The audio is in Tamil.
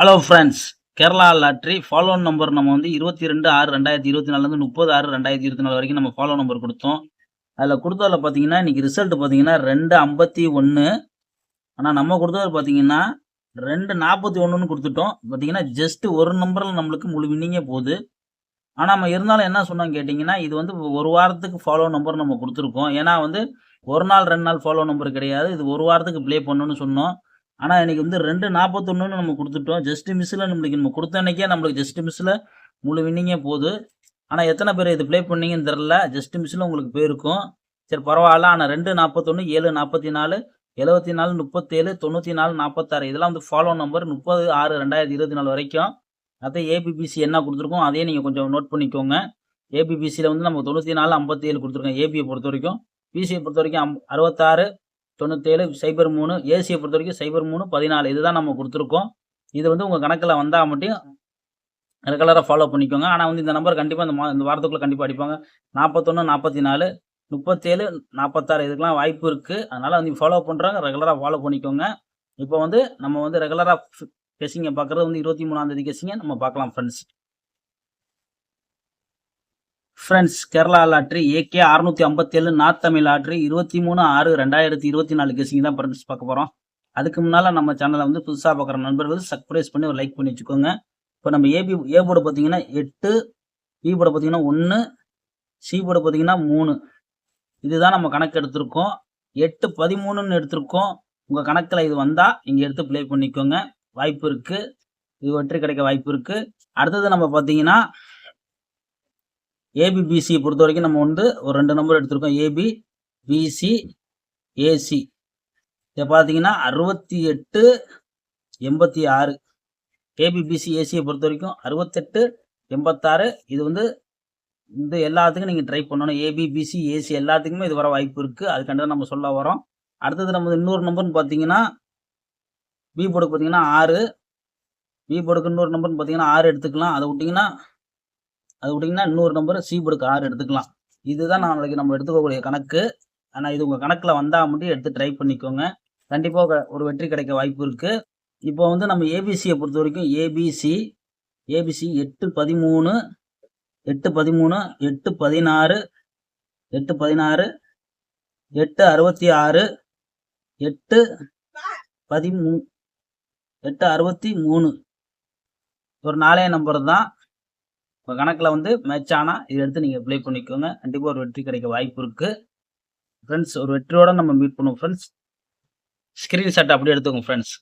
Hello friends Kerala lottery follow number நம்ம வந்து இருபத்தி ரெண்டு ஆறு ரெண்டாயிரத்தி இருபத்தி நாலுலேருந்து முப்பது ஆறு ரெண்டாயிரத்தி இருபத்தி நாலு வரைக்கும் நம்ம ஃபாலோ நம்பர் கொடுத்தோம். அதில் கொடுத்ததில் பார்த்தீங்கன்னா இன்னைக்கு ரிசல்ட் பார்த்தீங்கன்னா ரெண்டு ஐம்பத்தி ஒன்று ஆனால் நம்ம கொடுத்தது பார்த்தீங்கன்னா ரெண்டு நாற்பத்தி ஒன்றுன்னு கொடுத்துட்டோம். பார்த்தீங்கன்னா ஜஸ்ட் ஒரு நம்பரில் நம்மளுக்கு முழு வின்னிங்கே போகுது. ஆனால் நம்ம இருந்தாலும் என்ன சொன்னோம் கேட்டிங்கன்னா இது வந்து ஒரு வாரத்துக்கு ஃபாலோ நம்பர் நம்ம கொடுத்துருக்கோம். ஏன்னா வந்து ஒரு நாள் ரெண்டு நாள் ஃபாலோ நம்பர் கிடையாது. இது ஒரு வாரத்துக்கு ப்ளே பண்ணணும்னு சொன்னோம். ஆனால் இன்றைக்கி வந்து ரெண்டு நாற்பத்தொன்னு நம்ம கொடுத்துட்டோம். ஜஸ்ட் மிஸ்ஸில் நம்மளுக்கு நம்ம கொடுத்த அன்னைக்கே நம்மளுக்கு ஜஸ்ட் மிஸ்ஸில் முழு வின்னிங்கே போகுது. ஆனால் எத்தனை பேர் இது ப்ளே பண்ணீங்கன்னு தெரில ஜஸ்ட் மிஸ்ஸில் உங்களுக்கு போயிருக்கும். சரி பரவாயில்ல. ஆனால் ரெண்டு நாற்பத்தொன்று ஏழு நாற்பத்தி நாலு எழுபத்தி நாலு முப்பத்தேழு தொண்ணூற்றி நாலு நாற்பத்தாறு இதெல்லாம் வந்து ஃபாலோ நம்பர் முப்பது ஆறு ரெண்டாயிரத்தி இருபத்தி நாலு வரைக்கும் அதே ஏபிபிசி என்ன கொடுத்துருக்கோம் அதையே நீங்கள் கொஞ்சம் நோட் பண்ணிக்கோங்க. ஏபிபிசியில் வந்து நம்ம தொண்ணூற்றி நாலு ஐம்பத்தேழு கொடுத்துருக்கோம் ஏபியை பொறுத்த வரைக்கும். பிசியை பொறுத்த வரைக்கும் அம் அறுபத்தாறு தொண்ணூற்றேழு சைபர் மூணு ஏசியை பொறுத்த வரைக்கும் சைபர் மூணு பதினாலு இதுதான் நம்ம கொடுத்துருக்கோம். இது வந்து உங்கள் கணக்கில் வந்தால் மட்டும் ரெகுலராக ஃபாலோ பண்ணிக்கோங்க. ஆனால் வந்து இந்த நம்பர் கண்டிப்பாக இந்த மா இந்த வாரத்துக்குள்ளே கண்டிப்பாக அடிப்பாங்க. நாற்பத்தொன்று நாற்பத்தி நாலு முப்பத்தேழு நாற்பத்தாறு இதுக்கெலாம் வாய்ப்பு இருக்குது அதனால் வந்து ஃபாலோ பண்ணுறாங்க ரெகுலராக ஃபாலோ பண்ணிக்கோங்க. இப்போ வந்து நம்ம வந்து ரெகுலராக கெஸிங்கை பார்க்குறது வந்து இருபத்தி மூணாந்தேதி கெஸிங்கை நம்ம பார்க்கலாம் friends friends Kerala lottery AK அறுநூத்தி ஐம்பத்தேழு நார்த் தமிழ் லாட்ரி இருபத்தி மூணு ஆறு ரெண்டாயிரத்தி இருபத்தி நாலு கெஸிங் தான் ஃப்ரெண்ட்ஸ் பார்க்க போகிறோம் அதுக்கு முன்னால் நம்ம சேனலை வந்து புதுசாக பார்க்குற நண்பர்கள் சர்ப்ரைஸ் பண்ணி ஒரு லைக் பண்ணி வச்சுக்கோங்க. இப்போ நம்ம ஏபி ஏ போர்டு பார்த்தீங்கன்னா எட்டு பி போர்டு பார்த்தீங்கன்னா ஒன்று சி போர்டு பார்த்தீங்கன்னா மூணு. இதுதான் நம்ம கணக்கு எடுத்திருக்கோம். எட்டு பதிமூணுன்னு எடுத்திருக்கோம். உங்கள் கணக்கில் இது வந்தால் இங்கே எடுத்து ப்ளே பண்ணிக்கோங்க. வாய்ப்பு இருக்குது இது வெற்றி கிடைக்க வாய்ப்பு இருக்குது அடுத்தது நம்ம பார்த்தீங்கன்னா ஏபிபிசியை பொறுத்த வரைக்கும் நம்ம வந்து ஒரு ரெண்டு நம்பர் எடுத்திருக்கோம். ஏபி பிசி ஏசி இதை பார்த்தீங்கன்னா அறுபத்தி எட்டு எண்பத்தி ஆறு. ஏபிபிசி ஏசியை பொறுத்த வரைக்கும் அறுபத்தெட்டு எண்பத்தாறு. இது வந்து இந்த எல்லாத்துக்கும் நீங்கள் ட்ரை பண்ணணும். ஏபிபிசி ஏசி எல்லாத்துக்குமே இது வர வாய்ப்பு இருக்குது அதுக்காண்டி நம்ம சொல்ல வரோம். அடுத்தது நம்ம இன்னொரு நம்பர்னு பார்த்தீங்கன்னா பி போர்டுக்கு பார்த்தீங்கன்னா ஆறு. பி போர்டுக்கு இன்னொரு நம்பர்னு பார்த்தீங்கன்னா ஆறு எடுத்துக்கலாம். அதை விட்டிங்கன்னா அது விட்டிங்கன்னா இன்னொரு நம்பர் சி போர்டுக்கு ஆறு எடுத்துக்கலாம். இதுதான் நாளைக்கு நம்ம எடுத்துக்கக்கூடிய கணக்கு. ஆனால் இது உங்கள் கணக்கில் வந்தால் மட்டும் எடுத்து ட்ரை பண்ணிக்கோங்க. கண்டிப்பாக ஒரு வெற்றி கிடைக்க வாய்ப்பு இருக்குது இப்போ வந்து நம்ம ஏபிசியை பொறுத்த வரைக்கும் ஏபிசி ஏபிசி எட்டு பதிமூணு எட்டு பதிமூணு எட்டு பதினாறு எட்டு பதினாறு எட்டு அறுபத்தி ஆறு எட்டு பதிமூ எட்டு அறுபத்தி மூணு. ஒரு நாலே நம்பர் தான். இப்போ கணக்கில் வந்து மேட்ச் ஆனால் இதை எடுத்து நீங்கள் ப்ளே பண்ணிக்கோங்க. கண்டிப்பாக ஒரு வெற்றி கிடைக்க வாய்ப்பு இருக்குது ஃப்ரெண்ட்ஸ் ஒரு வெற்றியோட நம்ம மீட் பண்ணுவோம். ஃப்ரெண்ட்ஸ் ஸ்க்ரீன்ஷாட் அப்படியே எடுத்துக்கோங்க ஃப்ரெண்ட்ஸ்